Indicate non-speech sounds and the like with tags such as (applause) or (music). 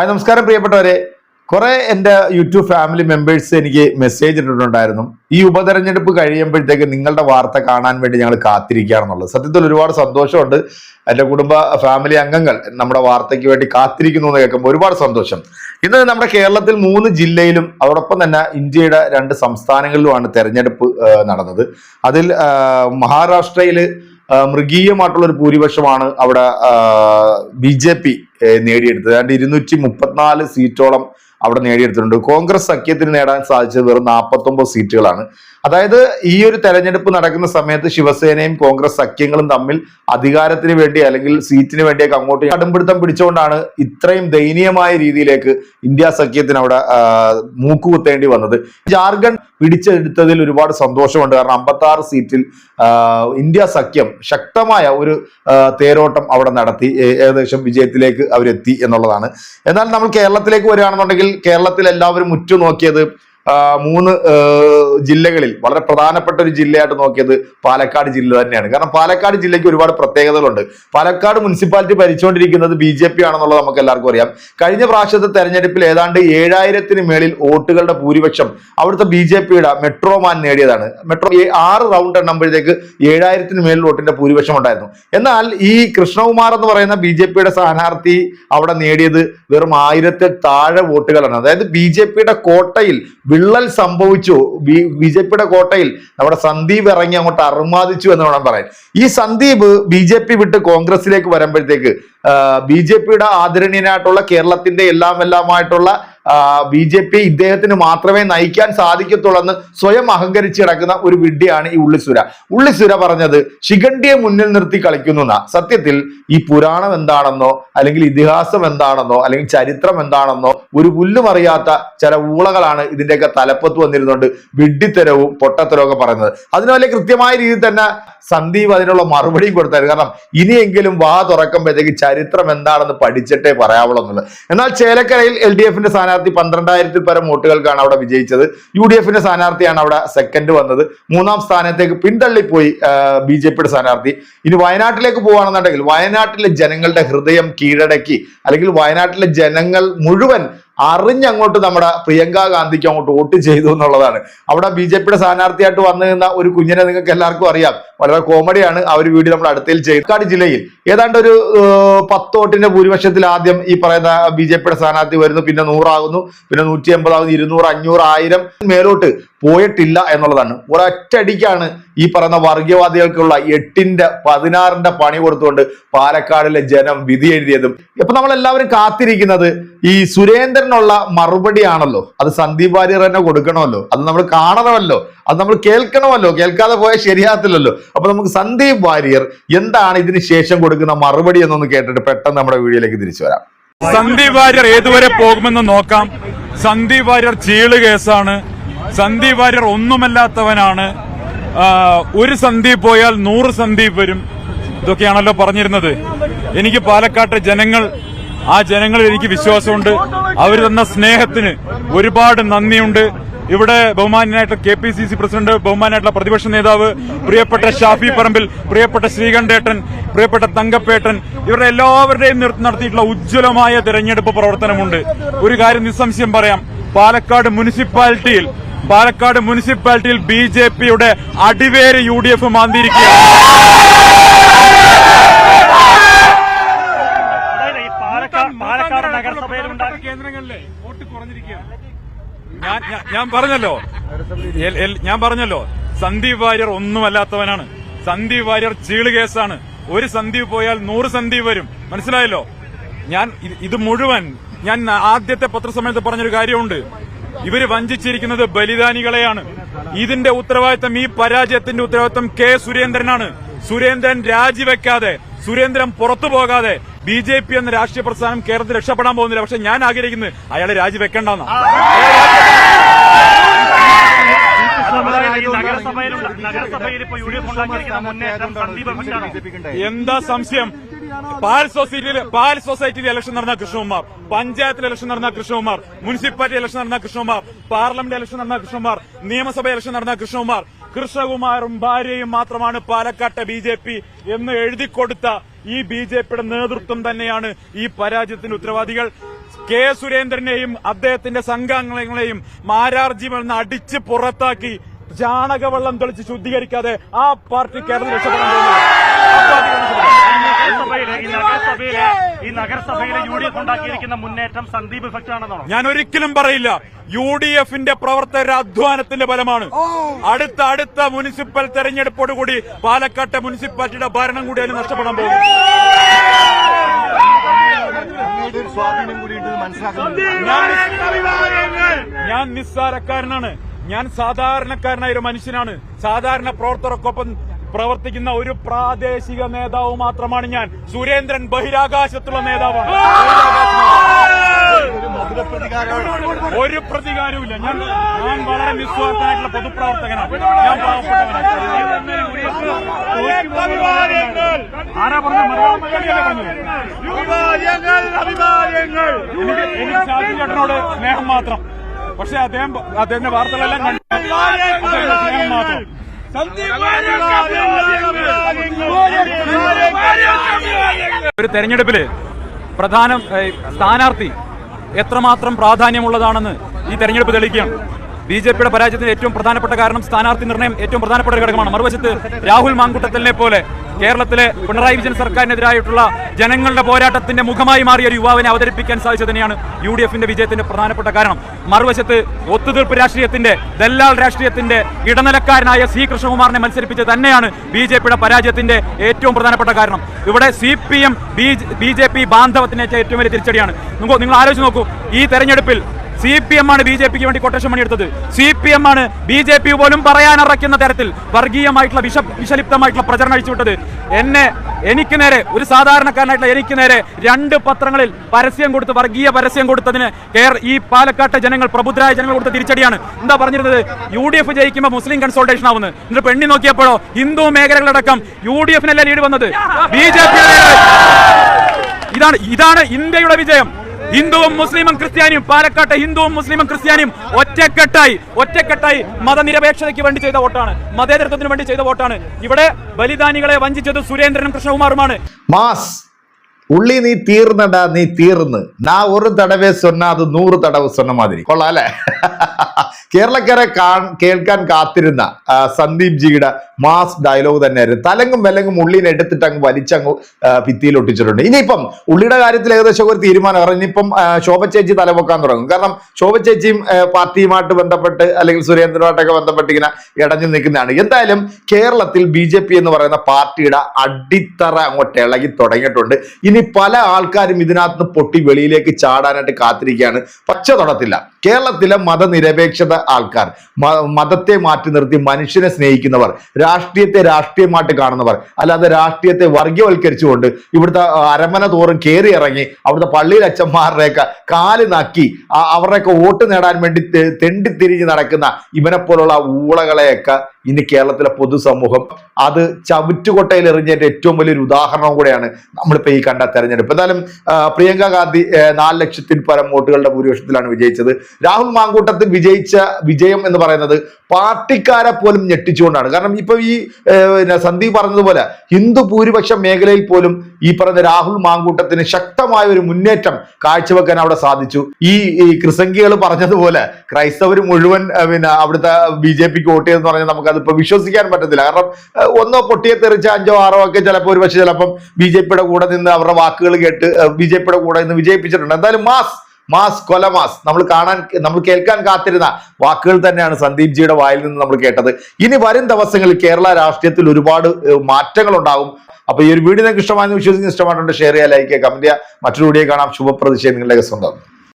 Hi നമസ്കാരം പ്രിയപ്പെട്ടവരെ. കുറെ എന്റെ യൂട്യൂബ് ഫാമിലി മെമ്പേഴ്സ് എനിക്ക് മെസ്സേജ് ഇട്ടിട്ടുണ്ടായിരുന്നു. ഈ ഉപതെരഞ്ഞെടുപ്പ് കഴിയുമ്പോഴത്തേക്ക് നിങ്ങളുടെ വാർത്ത കാണാൻ വേണ്ടി ഞങ്ങൾ കാത്തിരിക്കുകയാണെന്നുള്ളത് സത്യത്തിൽ ഒരുപാട് സന്തോഷമുണ്ട്. എന്റെ കുടുംബ ഫാമിലി അംഗങ്ങൾ നമ്മുടെ വാർത്തയ്ക്ക് വേണ്ടി കാത്തിരിക്കുന്നു എന്ന് കേൾക്കുമ്പോൾ ഒരുപാട് സന്തോഷം. ഇന്ന് നമ്മുടെ കേരളത്തിൽ മൂന്ന് ജില്ലയിലും അതോടൊപ്പം തന്നെ ഇന്ത്യയുടെ രണ്ട് സംസ്ഥാനങ്ങളിലുമാണ് തെരഞ്ഞെടുപ്പ് നടന്നത്. അതിൽ മഹാരാഷ്ട്രയിൽ മൃഗീയമായിട്ടുള്ള ഒരു ഭൂരിപക്ഷമാണ് അവിടെ ബി ജെ പി നേടിയെടുത്തത്. ഏതാണ്ട് ഇരുന്നൂറ്റി മുപ്പത്തിനാല് സീറ്റോളം അവിടെ നേടിയെടുത്തിട്ടുണ്ട്. കോൺഗ്രസ് സഖ്യത്തിന് നേടാൻ സാധിച്ചത് വെറും നാൽപ്പത്തൊമ്പത് സീറ്റുകളാണ്. അതായത് ഈ ഒരു തെരഞ്ഞെടുപ്പ് നടക്കുന്ന സമയത്ത് ശിവസേനയും കോൺഗ്രസ് സഖ്യങ്ങളും തമ്മിൽ അധികാരത്തിന് വേണ്ടി അല്ലെങ്കിൽ സീറ്റിന് വേണ്ടിയൊക്കെ അങ്ങോട്ട് കടുംപിടുത്തം പിടിച്ചുകൊണ്ടാണ് ഇത്രയും ദയനീയമായ രീതിയിലേക്ക് ഇന്ത്യ സഖ്യത്തിന് അവിടെ മൂക്കുകുത്തേണ്ടി വന്നത്. ജാർഖണ്ഡ് പിടിച്ചെടുത്തതിൽ ഒരുപാട് സന്തോഷമുണ്ട്. കാരണം അമ്പത്തി ആറ് സീറ്റിൽ ഇന്ത്യ സഖ്യം ശക്തമായ ഒരു തേരോട്ടം അവിടെ നടത്തി. ഏകദേശം വിജയത്തിലേക്ക് അവരെത്തി എന്നുള്ളതാണ്. എന്നാൽ നമ്മൾ കേരളത്തിലേക്ക് വരികയാണെന്നുണ്ടെങ്കിൽ കേരളത്തിൽ എല്ലാവരും ഉറ്റുനോക്കിയത് മൂന്ന് ജില്ലകളിൽ വളരെ പ്രധാനപ്പെട്ട ഒരു ജില്ലയായിട്ട് നോക്കിയത് പാലക്കാട് ജില്ല തന്നെയാണ്. കാരണം പാലക്കാട് ജില്ലയ്ക്ക് ഒരുപാട് പ്രത്യേകതകളുണ്ട്. പാലക്കാട് മുനിസിപ്പാലിറ്റി ഭരിച്ചുകൊണ്ടിരിക്കുന്നത് ബി ജെ പി ആണെന്നുള്ളത് നമുക്ക് എല്ലാവർക്കും അറിയാം. കഴിഞ്ഞ പ്രാവശ്യത്തെ തെരഞ്ഞെടുപ്പിൽ ഏതാണ്ട് ഏഴായിരത്തിന് മേളിൽ വോട്ടുകളുടെ ഭൂരിപക്ഷം അവിടുത്തെ ബി ജെ പിയുടെ മെട്രോമാൻ നേടിയതാണ്. മെട്രോ ആറ് റൗണ്ട് എണ്ണുമ്പോഴത്തേക്ക് ഏഴായിരത്തിന് മേളിൽ വോട്ടിന്റെ ഭൂരിപക്ഷം ഉണ്ടായിരുന്നു. എന്നാൽ ഈ കൃഷ്ണകുമാർ എന്ന് പറയുന്ന ബി ജെ പിയുടെ സ്ഥാനാർത്ഥി അവിടെ നേടിയത് വെറും ആയിരത്തിൽ താഴെ വോട്ടുകളാണ്. അതായത് ബി ജെ പിയുടെ കോട്ടയിൽ വിള്ളൽ സംഭവിച്ചു. ബി കോട്ടയിൽ നമ്മുടെ സന്ദീപ് ഇറങ്ങി അങ്ങോട്ട് അറുമാദിച്ചു എന്ന് വേണം പറയാൻ. ഈ സന്ദീപ് ബി ജെ പി വിട്ട് കോൺഗ്രസിലേക്ക് വരുമ്പോഴത്തേക്ക് ബി ജെ പിയുടെ ആദരണീയനായിട്ടുള്ള കേരളത്തിന്റെ എല്ലാം എല്ലാമായിട്ടുള്ള ബി ജെ പി ഇദ്ദേഹത്തിന് മാത്രമേ നയിക്കാൻ സാധിക്കത്തുള്ളൂ എന്ന് സ്വയം അഹങ്കരിച്ച് കിടക്കുന്ന ഒരു വിഡ്ഢിയാണ് ഈ ഉള്ളിസുര. ഉള്ളിസുര പറഞ്ഞത് ശിഖണ്ഡിയെ മുന്നിൽ നിർത്തി കളിക്കുന്നു സത്യത്തിൽ ഈ പുരാണം എന്താണെന്നോ അല്ലെങ്കിൽ ഇതിഹാസം എന്താണെന്നോ അല്ലെങ്കിൽ ചരിത്രം എന്താണെന്നോ ഒരു പുല്ലും അറിയാത്ത ചില ഊളകളാണ് ഇതിന്റെയൊക്കെ തലപ്പത്ത് വന്നിരുന്നുകൊണ്ട് വിഡ്ഢിത്തരവും പൊട്ടത്തരവും ഒക്കെ പറയുന്നത്. അതിന് കൃത്യമായ രീതിയിൽ തന്നെ സന്ദീപ് അതിനുള്ള മറുപടിയും കൊടുത്തായിരുന്നു. കാരണം ഇനിയെങ്കിലും വാ തുറക്കുമ്പോഴത്തേക്ക് ചരിത്രം എന്താണെന്ന് പഠിച്ചിട്ടേ പറയാവുള്ളൂ എന്നുള്ളത് എന്നാൽ ചേലക്കരയിൽ എൽ ഡി എഫിന്റെ സ്ഥാനാർത്ഥി പന്ത്രണ്ടായിരത്തിൽ പരം വോട്ടുകൾക്കാണ് അവിടെ വിജയിച്ചത്. യു ഡി എഫിന്റെ സ്ഥാനാർത്ഥിയാണ് അവിടെ സെക്കൻഡ് വന്നത്. മൂന്നാം സ്ഥാനത്തേക്ക് പിന്തള്ളിപ്പോയി ബി ജെ പിയുടെ സ്ഥാനാർത്ഥി. ഇനി വയനാട്ടിലേക്ക് പോവുകയാണെന്നുണ്ടെങ്കിൽ വയനാട്ടിലെ ജനങ്ങളുടെ ഹൃദയം കീഴടക്കി അല്ലെങ്കിൽ വയനാട്ടിലെ ജനങ്ങൾ മുഴുവൻ അറിഞ്ഞങ്ങോട്ട് നമ്മുടെ പ്രിയങ്ക ഗാന്ധിക്ക് അങ്ങോട്ട് വോട്ട് ചെയ്തു എന്നുള്ളതാണ്. അവിടെ ബി ജെ പിയുടെ സ്ഥാനാർത്ഥിയായിട്ട് വന്നു നിന്ന ഒരു കുഞ്ഞിനെ നിങ്ങൾക്ക് എല്ലാവർക്കും അറിയാം. വളരെ കോമഡിയാണ് ആ ഒരു വീഡിയോ നമ്മൾ അടുത്തയിൽ ചെയ്തു. പാലക്കാട് ജില്ലയിൽ ഏതാണ്ട് ഒരു പത്ത് വോട്ടിന്റെ ഭൂരിപക്ഷത്തിൽ ആദ്യം ഈ പറയുന്ന ബി ജെ പിയുടെ സ്ഥാനാർത്ഥി വരുന്നു. പിന്നെ നൂറാകുന്നു. പിന്നെ നൂറ്റി എൺപതാകുന്നു ഇരുന്നൂറ് അഞ്ഞൂറ് ആയിരം മേലോട്ട് പോയിട്ടില്ല എന്നുള്ളതാണ്. ഒരൊറ്റടിക്കാണ് ഈ പറയുന്ന വർഗീയവാദികൾക്കുള്ള എട്ടിന്റെ പതിനാറിന്റെ പണി കൊടുത്തുകൊണ്ട് പാലക്കാടിലെ ജനം വിധി എഴുതിയതും. ഇപ്പൊ നമ്മൾ എല്ലാവരും കാത്തിരിക്കുന്നത് ഈ സുരേന്ദ്രനുള്ള മറുപടിയാണല്ലോ. അത് സന്ദീപ് വാര്യർ തന്നെ കൊടുക്കണമല്ലോ. അത് നമ്മൾ കാണണമല്ലോ. അത് നമ്മൾ കേൾക്കണമല്ലോ. കേൾക്കാതെ പോയാൽ ശരിയാകത്തില്ലല്ലോ. അപ്പൊ നമുക്ക് സന്ദീപ് വാര്യർ എന്താണ് ഇതിന് ശേഷം കൊടുക്കുന്ന മറുപടി എന്നൊന്ന് കേട്ടിട്ട് പെട്ടെന്ന് നമ്മുടെ വീഡിയോയിലേക്ക് തിരിച്ചു വരാം. സന്ദീപ് വാര്യർ ഏതുവരെ പോകുമെന്ന് നോക്കാം. സന്ദീപ് വാര്യർ ചീൾ കേസാണ്. സന്ദീപ് വാര്യർ ഒന്നുമല്ലാത്തവനാണ്. ഒരു സന്ദീപ് പോയാൽ നൂറ് സന്ദീപ് വരും. ഇതൊക്കെയാണല്ലോ പറഞ്ഞിരുന്നത്. എനിക്ക് പാലക്കാട്ടെ ജനങ്ങൾ ആ ജനങ്ങളിൽ എനിക്ക് വിശ്വാസമുണ്ട്. അവർ തന്ന സ്നേഹത്തിന് ഒരുപാട് നന്ദിയുണ്ട്. ഇവിടെ ബഹുമാനായിട്ടുള്ള K P C C president ബഹുമാനായിട്ടുള്ള പ്രതിപക്ഷ നേതാവ് പ്രിയപ്പെട്ട ഷാഫി പറമ്പിൽ പ്രിയപ്പെട്ട ശ്രീകണ്ഠേട്ടൻ പ്രിയപ്പെട്ട തങ്കപ്പേട്ടൻ ഇവരുടെ എല്ലാവരുടെയും നടത്തിയിട്ടുള്ള ഉജ്ജ്വലമായ തെരഞ്ഞെടുപ്പ് പ്രവർത്തനമുണ്ട്. ഒരു കാര്യം നിസ്സംശയം പറയാം. പാലക്കാട് മുനിസിപ്പാലിറ്റിയിൽ പാലക്കാട് മുനിസിപ്പാലിറ്റിയിൽ ബി ജെ പിയുടെ അടിവേര് യു ഡി എഫ് മാന്തിയിരിക്കുകയാണ്. പാലക്കാട് കേന്ദ്രങ്ങളിലെ വോട്ട് കുറഞ്ഞിരിക്കുകയാണ്. ഞാൻ ഞാൻ- പറഞ്ഞല്ലോ. ഞാൻ പറഞ്ഞല്ലോ. സന്ദീപ് വാര്യർ ഒന്നുമല്ലാത്തവനാണ്. സന്ദീപ് വാര്യർ ചീൾ കേസാണ്. ഒരു സന്ദീപ് പോയാൽ നൂറ് സന്ദീപ് വരും. മനസ്സിലായല്ലോ? ഞാൻ ഇത് ഇത് മുഴുവൻ ഞാൻ ആദ്യത്തെ പത്രസമയത്ത് പറഞ്ഞൊരു കാര്യമുണ്ട്. ഇവർ വഞ്ചിച്ചിരിക്കുന്നത് ബലിദാനികളെയാണ്. ഇതിന്റെ ഉത്തരവാദിത്തം ഈ പരാജയത്തിന്റെ ഉത്തരവാദിത്തം കെ സുരേന്ദ്രനാണ്. സുരേന്ദ്രൻ രാജിവെക്കാതെ സുരേന്ദ്രൻ പുറത്തു പോകാതെ ബി ജെ പി എന്ന രാഷ്ട്രീയ പ്രസ്ഥാനം കേരളത്തിൽ രക്ഷപ്പെടാൻ പോകുന്നില്ല. പക്ഷെ ഞാൻ ആഗ്രഹിക്കുന്നത് അയാളെ രാജിവെക്കേണ്ടെന്നാ അതായത് ഈ നഗരസഭയിൽ നഗരസഭയിൽ ഇപ്പോൾ യു ഡി എഫ് ഉണ്ടാക്കിയിരിക്കുന്ന മുന്നേറ്റം സന്ദീപ് എന്താ സംശയം? പാൽ സൊസൈറ്റിയിൽ പാൽ സൊസൈറ്റിയിൽ ഇലക്ഷൻ നടന്ന കൃഷ്ണകുമാർ പഞ്ചായത്തിൽ ഇലക്ഷൻ നടന്ന കൃഷ്ണകുമാർ മുനിസിപ്പാലിറ്റി ഇലക്ഷൻ നടന്ന കൃഷ്ണകുമാർ പാർലമെന്റ് ഇലക്ഷൻ നടന്ന കൃഷ്ണകുമാർ നിയമസഭ ഇലക്ഷൻ നടന്ന കൃഷ്ണകുമാർ കൃഷ്ണകുമാറും ഭാര്യയും മാത്രമാണ് പാലക്കാട്ടെ ബി ജെ പി എന്ന് എഴുതി കൊടുത്ത ഈ ബി ജെ പിയുടെ നേതൃത്വം തന്നെയാണ് ഈ പരാജയത്തിന് ഉത്തരവാദികൾ. കെ സുരേന്ദ്രനെയും അദ്ദേഹത്തിന്റെ സംഘാംഗങ്ങളെയും മാരാർജിമെന്ന് നിന്ന് അടിച്ച് പുറത്താക്കി ചാണകവെള്ളം തെളിച്ച് ശുദ്ധീകരിക്കാതെ ആ പാർട്ടി കേരളം രക്ഷപ്പെടാൻ ഈ നഗരസഭയിലെ ഈ നഗരസഭയിലെ യു ഡി എഫ് ഉണ്ടാക്കിയിരിക്കുന്ന മുന്നേറ്റം സന്ദീപ് ഇഫക്റ്റ് ആണെന്നാണോ ഞാൻ ഒരിക്കലും പറയില്ല. യു ഡി എഫിന്റെ പ്രവർത്തകരുടെ അധ്വാനത്തിന്റെ ഫലമാണ്. അടുത്ത അടുത്ത മുനിസിപ്പൽ തെരഞ്ഞെടുപ്പോടുകൂടി പാലക്കാട്ടെ മുനിസിപ്പാലിറ്റിയുടെ ഭരണം കൂടി അതിന് നഷ്ടപ്പെടാൻ പോകും സ്വാധീനം കൂടിയിട്ട് മനസ്സിലാക്കുന്നുണ്ട് ഞാൻ- ഞാൻ നിസ്സാരക്കാരനാണ്. ഞാൻ സാധാരണക്കാരനായ ഒരു മനുഷ്യനാണ്. സാധാരണ പ്രവർത്തകർക്കൊപ്പം പ്രവർത്തിക്കുന്ന ഒരു പ്രാദേശിക നേതാവ് മാത്രമാണ് ഞാൻ. സുരേന്ദ്രൻ ബഹിരാകാശത്തുള്ള നേതാവാണ്. ഒരു പ്രതികാരവുമില്ല. ഞാൻ ഞാൻ വളരെ നിസ്വാർത്ഥനായിട്ടുള്ള പൊതുപ്രവർത്തകനാണ്. ഞാൻ പാവപ്പെട്ടവനാണ്. ആരാ പറഞ്ഞു മലയാളം മലയാളിയല്ലേ പറഞ്ഞത്? എനിക്ക് എനിക്ക് ഷാജി ചേട്ടനോട് സ്നേഹം മാത്രം. പക്ഷെ അദ്ദേഹം അദ്ദേഹത്തിന്റെ വാർത്തകളെല്ലാം കണ്ടു സ്നേഹം മാത്രം. ഒരു തെരഞ്ഞെടുപ്പിൽ പ്രധാന സ്ഥാനാർത്ഥി എത്രമാത്രം പ്രാധാന്യമുള്ളതാണെന്ന് ഈ തെരഞ്ഞെടുപ്പ് തെളിയിക്കുകയാണ്. ബി ജെ പിയുടെ പരാജയത്തിന് ഏറ്റവും പ്രധാനപ്പെട്ട കാരണം സ്ഥാനാർത്ഥി നിർണയം ഏറ്റവും പ്രധാനപ്പെട്ട ഒരു ഘടകമാണ്. മറുവശത്ത് രാഹുൽ മാങ്കുട്ടത്തലിനെ പോലെ കേരളത്തിലെ പിണറായി വിജയൻ സർക്കാരിനെതിരായിട്ടുള്ള ജനങ്ങളുടെ പോരാട്ടത്തിന്റെ മുഖമായി മാറിയ ഒരു യുവാവിനെ അവതരിപ്പിക്കാൻ സാധിച്ചത് തന്നെയാണ് യു ഡി എഫിന്റെ വിജയത്തിന്റെ പ്രധാനപ്പെട്ട കാരണം. മറുവശത്ത് ഒത്തുതീർപ്പ് രാഷ്ട്രീയത്തിന്റെ ദല്ലാൽ രാഷ്ട്രീയത്തിന്റെ ഇടനിലക്കാരനായ സി കൃഷ്ണകുമാറിനെ മത്സരിപ്പിച്ചത് തന്നെയാണ് ബി ജെ പിയുടെ പരാജയത്തിന്റെ ഏറ്റവും പ്രധാനപ്പെട്ട കാരണം. ഇവിടെ C P M B J P ബാന്ധവത്തിനേറ്റ ഏറ്റവും വലിയ തിരിച്ചടിയാണ്. നിങ്ങൾ നിങ്ങൾ ആലോചിച്ച് നോക്കൂ ഈ തെരഞ്ഞെടുപ്പിൽ സി പി എം ആണ് ബി ജെ പിക്ക് വേണ്ടി കൊട്ടേഷൻ പണിയെടുത്തത്. സി പി എം ആണ് ബി ജെ പി പോലും പറയാനറയ്ക്കുന്ന തരത്തിൽ വർഗീയമായിട്ടുള്ള വിഷ വിഷലിപ്തമായിട്ടുള്ള പ്രചരണം അഴിച്ചുവിട്ടത് എന്നെ എനിക്ക് നേരെ ഒരു സാധാരണക്കാരനായിട്ടുള്ള എനിക്ക് നേരെ രണ്ട് പത്രങ്ങളിൽ പരസ്യം കൊടുത്ത് വർഗീയ പരസ്യം കൊടുത്തതിന് കേർ ഈ പാലക്കാട്ടെ ജനങ്ങൾ പ്രബുദ്ധരായ ജനങ്ങൾ കൊടുത്ത തിരിച്ചടിയാണ്. എന്താ പറഞ്ഞിരുന്നത്? യു ഡി എഫ് ജയിക്കുമ്പോൾ മുസ്ലിം കൺസൾട്ടേഷൻ ആവുന്നു. എന്നിട്ട് പെണ്ണി നോക്കിയപ്പോഴോ ഹിന്ദു മേഖലകളടക്കം യു ഡി എഫിനല്ല ലീഡ് വന്നത്? ബി ജെ പി ഇതാണ് ഇതാണ് ഇന്ത്യയുടെ വിജയം. ഹിന്ദുവും മുസ്ലിമും ക്രിസ്ത്യാനിയും പാലക്കാട്ടെ ഹിന്ദുവും മുസ്ലിമും ക്രിസ്ത്യാനിയും ഒറ്റക്കെട്ടായി ഒറ്റക്കെട്ടായി മതനിരപേക്ഷതയ്ക്ക് വേണ്ടി ചെയ്ത വോട്ടാണ്. മതേതരത്വത്തിന് വേണ്ടി ചെയ്ത വോട്ടാണ്. ഇവിടെ ബലിദാനികളെ വഞ്ചിച്ചത് സുരേന്ദ്രനും കൃഷ്ണകുമാറുമാണ്. மாஸ் ഉള്ളി നീ തീർന്നടാ നീ തീർന്ന്. നാ ഒരു தடவை சொன்னா അത് നൂറ് തടവ് സ്വന്ന മാതിരി. കൊള്ളാം അല്ലെ? (laughs) കേരളക്കാരെ കേൾക്കാൻ കാത്തിരുന്ന സന്ദീപ് ജിയുടെ മാസ് ഡയലോഗ് തന്നെയായിരുന്നു. തലങ്ങും വിലങ്ങും ഉള്ളിനെ എടുത്തിട്ട് അങ്ങ് വലിച്ചങ്ങ് ഭിത്തിയിൽ ഒട്ടിച്ചിട്ടുണ്ട്. ഇനിയിപ്പം ഉള്ളിയുടെ കാര്യത്തിൽ ഏകദേശം ഒരു തീരുമാനം പറഞ്ഞു ഇനിയിപ്പം ശോഭ ചേച്ചി തലപൊക്കാൻ തുടങ്ങും. കാരണം ശോഭ ചേച്ചിയും പാർട്ടിയുമായിട്ട് ബന്ധപ്പെട്ട് അല്ലെങ്കിൽ സുരേന്ദ്രനുമായിട്ടൊക്കെ ബന്ധപ്പെട്ട് ഇങ്ങനെ ഇടഞ്ഞു നിൽക്കുന്നതാണ്. എന്തായാലും കേരളത്തിൽ ബി എന്ന് പറയുന്ന പാർട്ടിയുടെ അടിത്തറ അങ്ങോട്ട് ഇളകി തുടങ്ങിയിട്ടുണ്ട്. ഇനി പല ആൾക്കാരും ഇതിനകത്ത് പൊട്ടി വെളിയിലേക്ക് ചാടാനായിട്ട് കാത്തിരിക്കുകയാണ്. പച്ച തൊടത്തില്ല. കേരളത്തിലെ മതനിരപേക്ഷത ആൾക്കാർ മതത്തെ മാറ്റി നിർത്തി മനുഷ്യനെ സ്നേഹിക്കുന്നവർ രാഷ്ട്രീയത്തെ രാഷ്ട്രീയമായിട്ട് കാണുന്നവർ അല്ലാതെ രാഷ്ട്രീയത്തെ വർഗീയവൽക്കരിച്ചുകൊണ്ട് ഇവിടുത്തെ അരമന തോറും കയറി ഇറങ്ങി അവിടുത്തെ പള്ളിയിൽ അച്ഛന്മാരുടെയൊക്കെ കാൽ നക്കി അവരുടെയൊക്കെ വോട്ട് നേടാൻ വേണ്ടി തെണ്ടിത്തിരിഞ്ഞ് നടക്കുന്ന ഇവനെ പോലുള്ള ഊളകളെയൊക്കെ ഇനി കേരളത്തിലെ പൊതുസമൂഹം അത് ചവിറ്റുകൊട്ടയിൽ എറിഞ്ഞതിന്റെ ഏറ്റവും വലിയൊരു ഉദാഹരണം കൂടെയാണ് നമ്മളിപ്പോ ഈ കണ്ട തെരഞ്ഞെടുപ്പ്. എന്തായാലും പ്രിയങ്ക ഗാന്ധി നാല് ലക്ഷത്തിൽ പരം വോട്ടുകളുടെ ഭൂരിപക്ഷത്തിലാണ് വിജയിച്ചത്. രാഹുൽ മാങ്കൂട്ടത്തിൽ വിജയിച്ച വിജയം എന്ന് പറയുന്നത് പാർട്ടിക്കാരെ പോലും ഞെട്ടിച്ചുകൊണ്ടാണ്. കാരണം ഇപ്പൊ ഈ സന്ദീപ് പറഞ്ഞതുപോലെ ഹിന്ദു ഭൂരിപക്ഷ മേഖലയിൽ പോലും ഈ പറഞ്ഞ രാഹുൽ മാങ്കൂട്ടത്തിന് ശക്തമായ ഒരു മുന്നേറ്റം കാഴ്ചവെക്കാൻ അവിടെ സാധിച്ചു. ഈ ക്രിസംഖികൾ പറഞ്ഞതുപോലെ ക്രൈസ്തവർ മുഴുവൻ പിന്നെ അവിടുത്തെ ബി ജെ പിക്ക് വോട്ട് ചെയ്തെന്ന് പറഞ്ഞാൽ നമുക്ക് അതിപ്പോ വിശ്വസിക്കാൻ പറ്റത്തില്ല. കാരണം ഒന്നോ പൊട്ടിയെ തെറിച്ച അഞ്ചോ ആറോ ഒക്കെ ചിലപ്പോൾ ഒരു പക്ഷേ ചിലപ്പം ബി ജെ പിയുടെ കൂടെ നിന്ന് അവരുടെ വാക്കുകൾ കേട്ട് ബി ജെ പിയുടെ കൂടെ നിന്ന് വിജയിപ്പിച്ചിട്ടുണ്ട്. എന്തായാലും മാസ് മാസ് കൊലമാസ് നമ്മൾ കാണാൻ നമ്മൾ കേൾക്കാൻ കാത്തിരുന്ന വാക്കുകൾ തന്നെയാണ് സന്ദീപ് ജിയുടെ വായിൽ നിന്ന് നമ്മൾ കേട്ടത്. ഇനി വരും ദിവസങ്ങളിൽ കേരള രാഷ്ട്രീയത്തിൽ ഒരുപാട് മാറ്റങ്ങൾ ഉണ്ടാകും അപ്പൊ ഈ ഒരു വീഡിയോ നിങ്ങൾക്ക് ഇഷ്ടമായെന്ന് വിശ്വസിക്കുന്ന ഇഷ്ടമായിട്ടുണ്ട് ഷെയർ ചെയ്യുക ലൈക്ക് ചെയ്യുക കമന്റ് ചെയ്യുക. മറ്റൊരു വീഡിയോ കാണാം. ശുഭപ്രതിഷേധം നിങ്ങളുടെ സ്വന്തം.